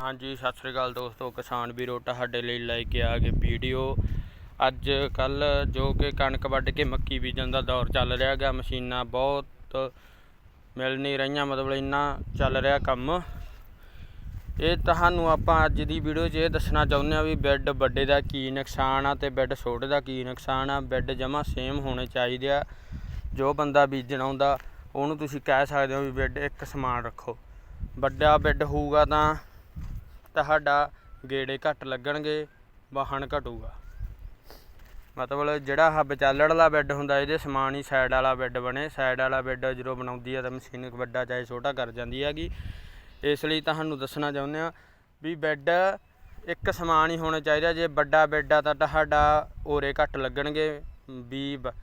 ਹਾਂਜੀ, ਸਤਿ ਸ੍ਰੀ ਅਕਾਲ ਦੋਸਤੋ। ਕਿਸਾਨ ਵੀਰੋ, ਤੁਹਾਡੇ ਲਈ ਲੈ ਕੇ ਆ ਗਏ ਵੀਡੀਓ। ਅੱਜ ਕੱਲ ਜੋ ਕਿ ਕਣਕ ਵੱਢ ਕੇ ਮੱਕੀ ਬੀਜਣ ਦਾ ਦੌਰ ਚੱਲ ਰਿਹਾ ਹੈਗਾ, ਮਸ਼ੀਨਾਂ ਬਹੁਤ ਮਿਲ ਨਹੀਂ ਰਹੀਆਂ, ਮਤਲਬ ਇੰਨਾ ਚੱਲ ਰਿਹਾ ਕੰਮ। ਇਹ ਤੁਹਾਨੂੰ ਆਪਾਂ ਅੱਜ ਦੀ ਵੀਡੀਓ 'ਚ ਇਹ ਦੱਸਣਾ ਚਾਹੁੰਦੇ ਆ ਵੀ ਬੈੱਡ ਵੱਡੇ ਦਾ ਕੀ ਨੁਕਸਾਨ ਆ ਤੇ ਬੈੱਡ ਛੋਟੇ ਦਾ ਕੀ ਨੁਕਸਾਨ ਆ। ਬੈੱਡ ਜਮਾ ਸੇਮ ਹੋਣੇ ਚਾਹੀਦੇ ਆ। ਜੋ ਬੰਦਾ ਬੀਜਣ ਆਉਂਦਾ, ਉਹਨੂੰ ਤੁਸੀਂ ਕਹਿ ਸਕਦੇ ਹੋ ਵੀ ਬੈੱਡ ਇੱਕ ਸਮਾਨ ਰੱਖੋ। ਵੱਡਾ ਬੈੱਡ ਹੋਊਗਾ ਤਾਂ ਤੁਹਾਡਾ ਗੇੜੇ ਘੱਟ ਲੱਗਣਗੇ, ਵਾਹਣ ਘਟੂਗਾ। ਮਤਲਬ ਜਿਹੜਾ ਆਹ ਵਿਚਾਲੜ ਵਾਲਾ ਬੈੱਡ ਹੁੰਦਾ, ਇਹਦੇ ਸਮਾਨ ਹੀ ਸਾਈਡ ਵਾਲਾ ਬੈੱਡ ਬਣੇ। ਸਾਈਡ ਵਾਲਾ ਬੈੱਡ ਜਦੋਂ ਬਣਾਉਂਦੀ ਆ ਤਾਂ ਮਸ਼ੀਨ ਵੱਡਾ ਚਾਹੇ ਛੋਟਾ ਕਰ ਜਾਂਦੀ ਹੈਗੀ। ਇਸ ਲਈ ਤੁਹਾਨੂੰ ਦੱਸਣਾ ਚਾਹੁੰਦੇ ਆ ਵੀ ਬੈੱਡ ਇੱਕ ਸਮਾਨ ਹੀ ਹੋਣਾ ਚਾਹੀਦਾ। ਜੇ ਵੱਡਾ ਬੈੱਡ ਆ ਤਾਂ ਤੁਹਾਡਾ ਓਰੇ ਘੱਟ ਲੱਗਣਗੇ। ਵੀ ਬ-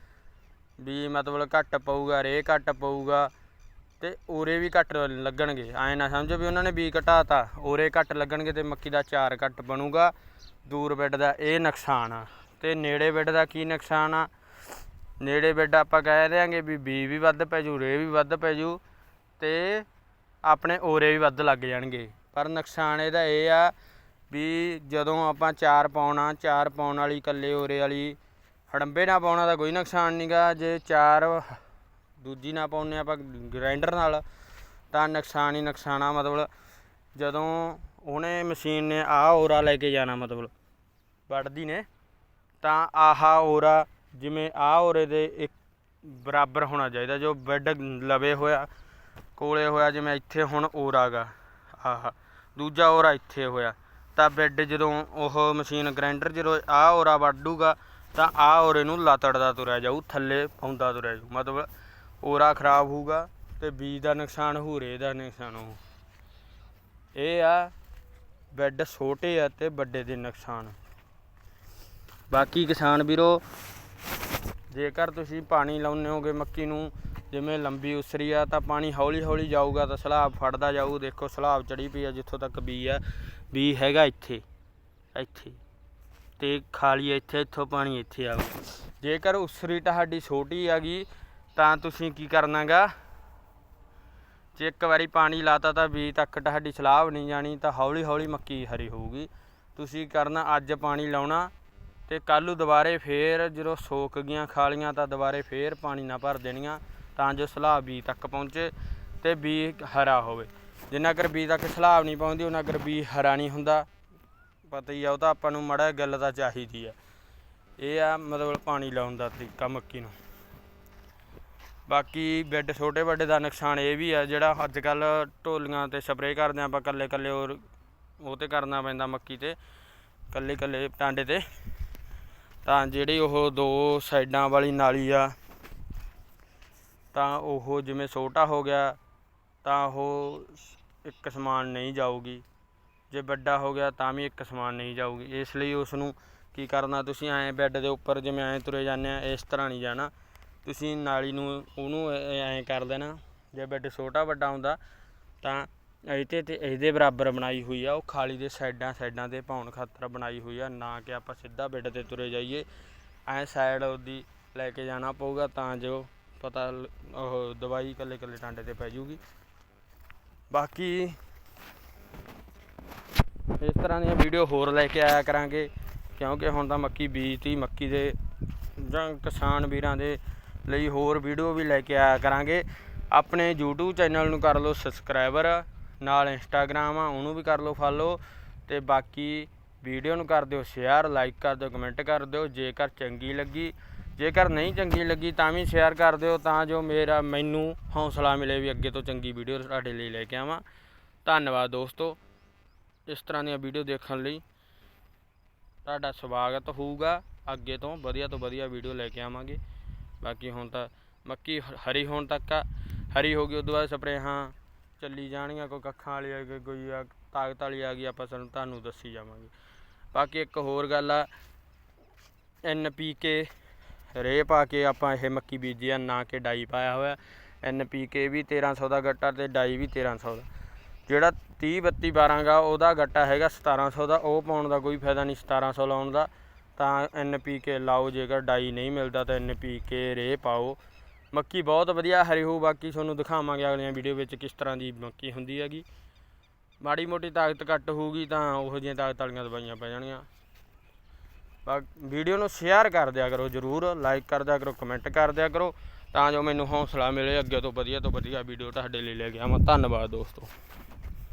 ਵੀ ਮਤਲਬ ਘੱਟ ਪਊਗਾ ਰੇ ਘੱਟ ਪਊਗਾ। ਤੇ ਓਰੇ ਵੀ ਘੱਟ ਲੱਗਣਗੇ। ਐ ਨਾ ਸਮਝੋ ਵੀ ਉਹਨਾਂ ਨੇ ਬੀ ਘਟਾਤਾ ਓਰੇ ਘੱਟ ਲੱਗਣਗੇ ਤੇ ਮੱਕੀ ਦਾ ਚਾਰ ਘੱਟ ਬਣੂਗਾ। ਦੂਰ ਬੈੱਡ ਦਾ ਇਹ ਨੁਕਸਾਨ ਆ। ਤੇ ਨੇੜੇ ਬੈੱਡ ਦਾ ਕੀ ਨੁਕਸਾਨ ਆ? ਨੇੜੇ ਬੈੱਡ ਆਪਾਂ ਕਹਿ ਦਿਆਂਗੇ ਵੀ ਬੀ ਵੀ ਵੱਧ ਪੈ ਜੂ, ਰੇ ਵੀ ਵੱਧ ਪੈ ਜੂ ਤੇ ਆਪਣੇ ਓਰੇ ਵੀ ਵੱਧ ਲੱਗ ਜਾਣਗੇ। ਪਰ ਨੁਕਸਾਨ ਇਹਦਾ ਇਹ ਆ ਵੀ ਜਦੋਂ ਆਪਾਂ ਚਾਰ ਪਾਉਣਾ, ਚਾਰ ਪਾਉਣ ਵਾਲੀ, ਇਕੱਲੇ ਓਰੇ ਵਾਲੀ ਹੜੰਬੇ ਨਾ ਪਾਉਣਾ ਦਾ ਕੋਈ ਨੁਕਸਾਨ ਨਹੀਂਗਾ ਜੇ ਚਾਰ ਦੂਜੀ ਨਾ ਪਾਉਂਦੇ ਆਪਾਂ ਗ੍ਰਾਈਂਡਰ ਨਾਲ, ਤਾਂ ਨੁਕਸਾਨ ਹੀ ਨੁਕਸਾਨਾ ਮਤਲਬ। ਜਦੋਂ ਉਹਨੇ ਮਸ਼ੀਨ ਨੇ ਆਹ ਓਰਾ ਲੈ ਕੇ ਜਾਣਾ ਮਤਲਬ, ਵੱਢਦੀ ਨੇ, ਤਾਂ ਆਹਾ ਓਰਾ ਜਿਵੇਂ ਆਹ ਓਰੇ ਦੇ ਇੱਕ ਬਰਾਬਰ ਹੋਣਾ ਚਾਹੀਦਾ, ਜੋ ਬੈੱਡ ਲਵੇ ਹੋਇਆ, ਕੋਲੇ ਹੋਇਆ ਜਿਵੇਂ ਇੱਥੇ ਹੁਣ ਓਰਾ ਗਾ, ਆਹ, ਦੂਜਾ ਓਰਾ ਇੱਥੇ ਹੋਇਆ। ਤਾਂ ਬੈੱਡ ਜਦੋਂ ਉਹ ਮਸ਼ੀਨ ਗ੍ਰਾਈਂਡਰ ਜਦੋਂ ਆਹ ਓਰਾ ਵੱਢੂਗਾ, ਤਾਂ ਆਹ ਓਰੇ ਨੂੰ ਲਾਤੜਦਾ ਤੁਰਿਆ ਜਾਊ, ਥੱਲੇ ਪਾਉਂਦਾ ਤੁਰਿਆ ਜਾਊ, ਮਤਲਬ ਓਰਾ ਖਰਾਬ ਹੋਊਗਾ ਤੇ ਬੀਜ ਦਾ ਨੁਕਸਾਨ, ਹੂਰੇ ਦਾ ਨੁਕਸਾਨ ਹੋ ਇਹ ਆ ਬੈੱਡ ਛੋਟੇ ਆ ਤੇ ਵੱਡੇ ਦੇ ਨੁਕਸਾਨ। ਬਾਕੀ ਕਿਸਾਨ ਵੀਰੋ, ਜੇਕਰ ਤੁਸੀਂ ਪਾਣੀ ਲਾਉਂਦੇ ਹੋਗੇ ਮੱਕੀ ਨੂੰ, ਜਿਵੇਂ ਲੰਬੀ ਉਸਰੀ ਆ, ਤਾਂ ਪਾਣੀ ਹੌਲੀ ਹੌਲੀ ਜਾਊਗਾ ਤਾਂ ਸਲਾਬ ਫੜਦਾ ਜਾਊ। ਦੇਖੋ ਸਲਾਬ ਚੜੀ ਪਈ ਆ, ਜਿੱਥੋਂ ਤੱਕ ਬੀ ਆ, ਬੀ ਹੈਗਾ ਇੱਥੇ ਇੱਥੇ। ਤੇ ਖਾਲੀ ਇੱਥੇ, ਇੱਥੋਂ ਪਾਣੀ ਇੱਥੇ ਆਊ। ਜੇਕਰ ਉਸਰੀ ਤੁਹਾਡੀ ਛੋਟੀ ਆ ਗਈ ਤਾਂ ਤੁਸੀਂ ਕੀ ਕਰਨਾਗਾ? ਜੇ ਇੱਕ ਵਾਰੀ ਪਾਣੀ ਲਾਤਾ ਤਾਂ ਬੀ ਤੱਕ ਤੁਹਾਡੀ ਸਲਾਬ ਨਹੀਂ ਜਾਣੀ, ਤਾਂ ਹੌਲੀ ਹੌਲੀ ਮੱਕੀ ਹਰੀ ਹੋਊਗੀ। ਤੁਸੀਂ ਕਰਨਾ? ਅੱਜ ਪਾਣੀ ਲਾਉਣਾ ਤੇ ਕੱਲ੍ਹ ਨੂੰ ਦੁਬਾਰੇ ਫੇਰ ਜਦੋਂ ਸੋਕ ਗਈਆਂ ਖਾਲੀਆਂ ਤਾਂ ਦੁਬਾਰੇ ਫੇਰ ਪਾਣੀ ਨਾ ਭਰ ਦੇਣੀਆਂ, ਤਾਂ ਜੋ ਸਲਾਬ ਬੀ ਤੱਕ ਪਹੁੰਚੇ ਤੇ ਬੀ ਹਰਾ ਹੋਵੇ। ਜਿੰਨਾ ਕਰ ਬੀ ਤੱਕ ਸਲਾਬ ਨਹੀਂ ਪਹੁੰਚਦੀ, ਉਹਨਾਂ ਕਰ ਬੀ ਹਰਾ ਨਹੀਂ ਹੁੰਦਾ। ਪਤਾ ਹੀ ਆ, ਉਹ ਤਾਂ ਆਪਾਂ ਨੂੰ ਮੜਾ ਗੱਲ ਤਾਂ ਚਾਹੀਦੀ ਆ। ਇਹ ਆ ਮਤਲਬ ਪਾਣੀ ਲਾਉਣ ਦਾ ਤਰੀਕਾ ਮੱਕੀ ਨੂੰ। ਬਾਕੀ ਬੈੱਡ ਛੋਟੇ ਵੱਡੇ ਦਾ ਨੁਕਸਾਨ ਇਹ ਵੀ ਆ, ਜਿਹੜਾ ਅੱਜ ਕੱਲ ਢੋਲੀਆਂ ਤੇ ਸਪਰੇਅ ਕਰਦੇ ਆ ਆਪਾਂ ਕੱਲੇ ਕੱਲੇ ਉਹ ਉਹ ਤੇ ਕਰਨਾ ਪੈਂਦਾ ਮੱਕੀ ਤੇ ਕੱਲੇ ਕੱਲੇ ਟਾਂਡੇ ਤੇ। ਤਾਂ ਜਿਹੜੀ ਉਹ ਦੋ ਸਾਈਡਾਂ ਵਾਲੀ ਨਾਲੀ ਆ, ਤਾਂ ਉਹ ਜਿਵੇਂ ਛੋਟਾ ਹੋ ਗਿਆ, ਤਾਂ ਉਹ ਇੱਕ ਸਮਾਨ ਨਹੀਂ ਜਾਊਗੀ। ਜੇ ਵੱਡਾ ਹੋ ਗਿਆ, ਤਾਂ ਵੀ ਇੱਕ ਸਮਾਨ ਨਹੀਂ ਜਾਊਗੀ। ਇਸ ਲਈ ਉਸ ਨੂੰ ਕੀ ਕਰਨਾ, ਤੁਸੀਂ ਐਂ ਬੈੱਡ ਦੇ ਉੱਪਰ ਜਿਵੇਂ ਐਂ ਤੁਰੇ ਜਾਂਦੇ ਆ, ਇਸ ਤਰ੍ਹਾਂ ਨਹੀਂ ਜਾਣਾ। ਤੁਸੀਂ ਨਾਲੀ ਨੂੰ, ਉਹਨੂੰ ਐਂ ਕਰ ਦੇਣਾ। ਜੇ ਬੈੱਡ ਛੋਟਾ ਵੱਡਾ ਹੁੰਦਾ, ਤਾਂ ਇਹਦੇ ਤੇ, ਇਹਦੇ ਬਰਾਬਰ ਬਣਾਈ ਹੋਈ ਆ, ਉਹ ਖਾਲੀ ਦੇ ਸਾਈਡਾਂ ਸਾਈਡਾਂ ਤੇ ਪਾਉਣ ਖਾਤਰ ਬਣਾਈ ਹੋਈ ਆ, ਨਾ ਕਿ ਆਪਾਂ ਸਿੱਧਾ ਬੈੱਡ ਤੇ ਤੁਰੇ ਜਾਈਏ। ਐਂ ਸਾਈਡ ਉਹਦੀ ਲੈ ਕੇ ਜਾਣਾ ਪਊਗਾ, ਤਾਂ ਜੋ ਪਤਾ ਉਹ ਦਵਾਈ ਇਕੱਲੇ ਇਕੱਲੇ ਟਾਂਡੇ ਤੇ ਪੈ ਜੂਗੀ। ਬਾਕੀ ਇਸ ਤਰ੍ਹਾਂ ਦੀਆਂ ਵੀਡੀਓ ਹੋਰ ਲੈ ਕੇ ਆਇਆ ਕਰਾਂਗੇ, ਕਿਉਂਕਿ ਹੁਣ ਤਾਂ ਮੱਕੀ ਬੀਜਤੀ, ਮੱਕੀ ਦੇ ਜਾਂ ਕਿਸਾਨ ਵੀਰਾਂ ਦੇ ਲਈ ਹੋਰ ਵੀਡੀਓ ਵੀ ਲੈ ਕੇ ਆਇਆ ਕਰਾਂਗੇ। ਆਪਣੇ YouTube ਚੈਨਲ ਨੂੰ ਕਰ ਲਓ ਸਬਸਕ੍ਰਾਈਬਰ, ਨਾਲ ਇੰਸਟਾਗ੍ਰਾਮ ਆ, ਉਹਨੂੰ ਵੀ ਕਰ ਲਓ ਫਾਲੋ ਤੇ ਬਾਕੀ ਵੀਡੀਓ ਨੂੰ ਕਰ ਦਿਓ ਸ਼ੇਅਰ ਲਾਈਕ ਕਰ ਦਿਓ ਕਮੈਂਟ ਕਰ ਦਿਓ, ਜੇਕਰ ਚੰਗੀ ਲੱਗੀ। ਜੇਕਰ ਨਹੀਂ ਚੰਗੀ ਲੱਗੀ ਤਾਂ ਵੀ ਸ਼ੇਅਰ ਕਰ ਦਿਓ ਤਾਂ ਜੋ ਮੇਰਾ, ਮੈਨੂੰ ਹੌਸਲਾ ਮਿਲੇ ਵੀ ਅੱਗੇ ਤੋਂ ਚੰਗੀ ਵੀਡੀਓ ਤੁਹਾਡੇ ਲਈ ਲੈ ਕੇ ਆਵਾਂ। ਧੰਨਵਾਦ ਦੋਸਤੋ। ਇਸ ਤਰ੍ਹਾਂ ਦੀਆਂ ਵੀਡੀਓ ਦੇਖਣ ਲਈ ਤੁਹਾਡਾ ਸਵਾਗਤ ਹੋਊਗਾ। ਅੱਗੇ ਤੋਂ ਵਧੀਆ ਤੋਂ ਵਧੀਆ ਵੀਡੀਓ ਲੈ ਕੇ ਆਵਾਂਗੇ। ਬਾਕੀ ਹੁਣ ਤਾਂ ਮੱਕੀ ਹ- ਹਰੀ ਹੋਣ ਤੱਕ ਆ। ਹਰੀ ਹੋ ਗਈ, ਉਦੋਂ ਬਾਅਦ ਸਪਰੇਹਾਂ ਚੱਲੀ ਜਾਣਗੀਆਂ ਕੋਈ ਕੱਖਾਂ ਵਾਲੀ ਆ ਗਈ, ਕੋਈ ਆ ਤਾਕਤ ਵਾਲੀ ਆ ਗਈ, ਆਪਾਂ ਸਾਨੂੰ ਤੁਹਾਨੂੰ ਦੱਸੀ ਜਾਵਾਂਗੇ। ਬਾਕੀ ਇੱਕ ਹੋਰ ਗੱਲ ਆ, ਐਨ ਪੀ ਕੇ ਰੇ ਪਾ ਕੇ ਆਪਾਂ ਇਹ ਮੱਕੀ ਬੀਜੀ ਆ, ਨਾ ਕਿ ਡਾਈ ਪਾਇਆ ਹੋਇਆ। ਐਨ ਪੀ ਕੇ ਵੀ 1300 ਦਾ ਗੱਟਾ ਤੇ ਡਾਈ ਵੀ 1300 ਦਾ। ਜਿਹੜਾ 30 32 12 ਗਾ ਉਹਦਾ ਗੱਟਾ ਹੈਗਾ 1700 ਦਾ, ਉਹ ਪਾਉਣ ਦਾ ਕੋਈ ਫਾਇਦਾ ਨਹੀਂ 1700 ਲਾਉਣ ਦਾ। ਤਾਂ ਐਨ ਪੀ ਕੇ ਲਾਓ, ਜੇਕਰ ਡਾਈ ਨਹੀਂ ਮਿਲਦਾ ਤਾਂ ਐਨ ਪੀ ਕੇ ਰੇ ਪਾਓ। ਮੱਕੀ ਬਹੁਤ ਵਧੀਆ, ਹਰੀ ਹੋਊ ਬਾਕੀ ਤੁਹਾਨੂੰ ਦਿਖਾਵਾਂਗੇ ਅਗਲੀਆਂ ਵੀਡੀਓ ਵਿੱਚ ਕਿਸ ਤਰ੍ਹਾਂ ਦੀ ਮੱਕੀ ਹੁੰਦੀ ਹੈਗੀ। ਮਾੜੀ ਮੋਟੀ ਤਾਕਤ ਘੱਟ ਹੋਊਗੀ ਤਾਂ ਉਹੋ ਜਿਹੀਆਂ ਤਾਕਤ ਵਾਲੀਆਂ ਦਵਾਈਆਂ ਪੈ ਜਾਣਗੀਆਂ ਬਾ ਵੀਡੀਓ ਨੂੰ ਸ਼ੇਅਰ ਕਰ ਦਿਆ ਕਰੋ ਜਰੂਰ, ਲਾਈਕ ਕਰ ਦਿਆ ਕਰੋ, ਕਮੈਂਟ ਕਰ ਦਿਆ ਕਰੋ, ਤਾਂ ਜੋ ਮੈਨੂੰ ਹੌਸਲਾ ਮਿਲੇ, ਅੱਗੇ ਤੋਂ ਵਧੀਆ ਤੋਂ ਵਧੀਆ ਵੀਡੀਓ ਤੁਹਾਡੇ ਲਈ ਲੈ ਕੇ ਆਵਾਂ। ਧੰਨਵਾਦ ਦੋਸਤੋ।